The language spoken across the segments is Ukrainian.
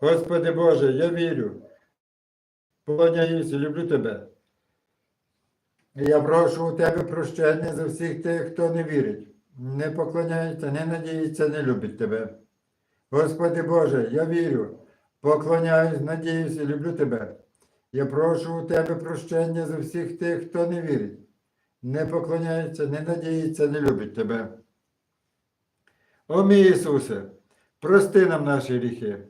Господи Боже, я вірю, поклоняюсь і люблю Тебе. Я прошу у Тебе прощення за всіх тих, хто не вірить, не поклоняється, не надіється, не любить Тебе. Господи Боже, я вірю, поклоняюсь, надіюсь і люблю Тебе. Я прошу у Тебе прощення за всіх тих, хто не вірить, не поклоняється, не надіється, не любить Тебе. О мій Ісусе, прости нам наші гріхи,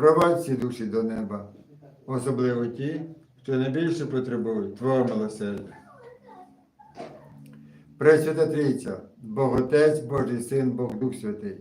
провадь всі душі до неба, особливо ті, що найбільше потребують Твого милосердя. Пресвята Трійця, Бог Отець, Божий Син, Бог Дух Святий,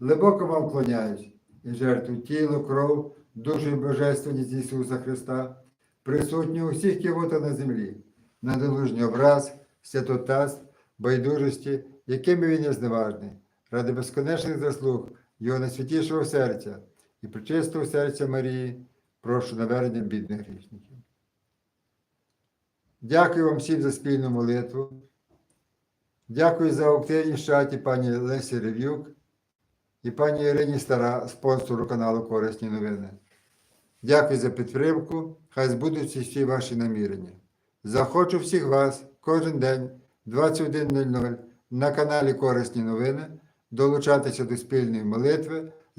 глибоко вам вклоняюсь і жертву тіло, кров, душу і божественність Ісуса Христа, присутню у всіх кивота на землі, на долужній образ, святотатств, байдужості, якими він є зневажний, ради безконечних заслуг Його найсвятішого серця і причистого серця Марії, прошу навернення бідних грішників. Дякую вам всім за спільну молитву. Дякую за активність в чаті пані Лесі Рев'юк і пані Ірині Стара, спонсору каналу Корисні новини. Дякую за підтримку. Хай збудуться всі ваші намірення. Захочу всіх вас кожен день 21.00 на каналі Корисні новини долучатися до спільної молитви